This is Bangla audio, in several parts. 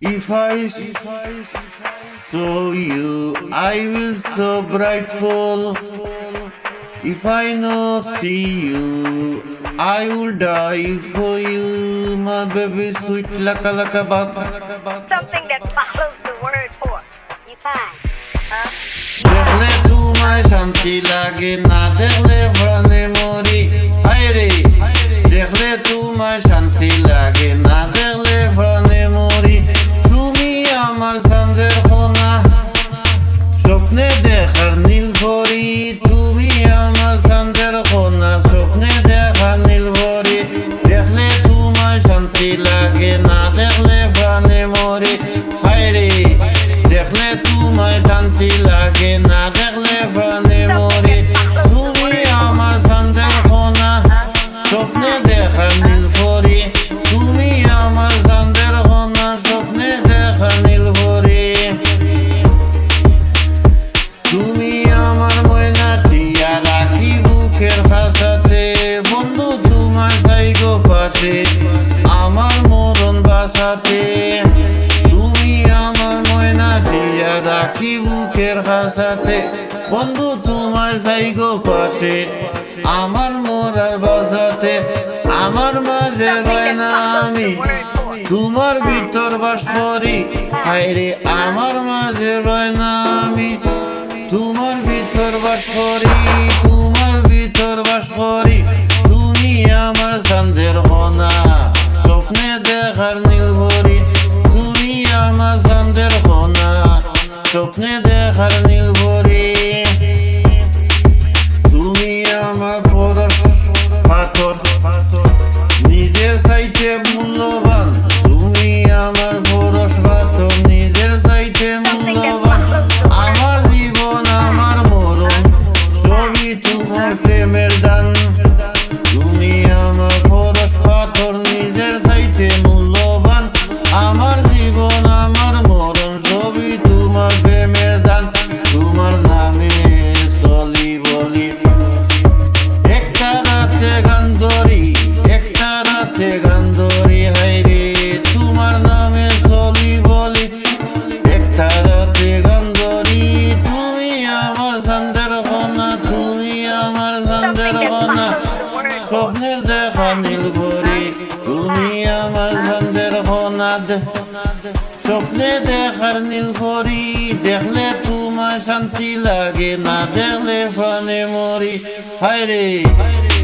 If I saw you, I will so brightful. If I no see you, I will die for you, my baby sweet laka laka bab. something that follows the word for. You fine. Huh? দেখলে তোমায় শান্তি লাগে না দেখলে প্রাণে মরি আমার মরণ তুমি আমার ময়না টিয়া রাখি ভাষাতে বন্ধু, তোমার চাই গো পাশে আমার মরার আমার মাঝে আমি, তোমার ভিতর বাস করি। হায়রে আমার মাঝে রয় না আমি, তোমার ভিতর বাস করি, তোমার ভিতর বাস করি। হনা স্বপ্নে দেখার নীল ভরি তুমি আমার চান্দের হনা স্বপ্নে দেখার নীল ভরি, তুমি আমার চান্দের কন্যা স্বপ্নে দেখার নীল ভরি, দেখলে তোমার শান্তি লাগে না, দেখলে প্রাণে মরি। হায়রে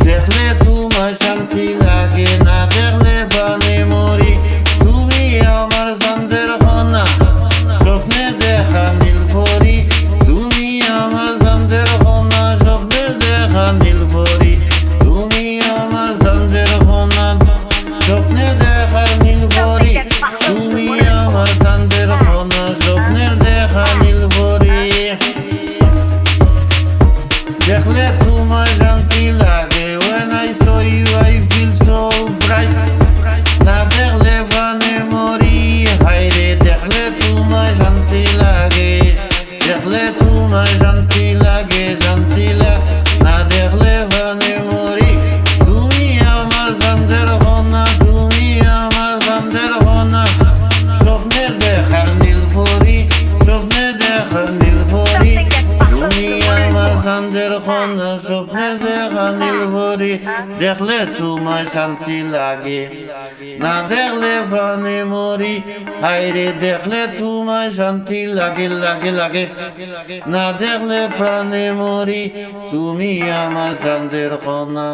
দেখলে তোমার শান্তি লাগে না, দেখলে প্রাণে মরি। তুমি আমার চান্দের কন্যা স্বপ্নে দেখা নীল ভরি। তুমি আমার চান্দের কন্যা স্বপ্নে দেখা নীল ভরি। দেখলে তোমার দেখলে তোমায় শান্তি লাগে, না দেখলে প্রাণে মরি। হাইরে দেখলে তোমায় শান্তি লাগে লাগে লাগে। না দেখলে প্রাণে মরি, তুমি আমার চান্দের কন্যা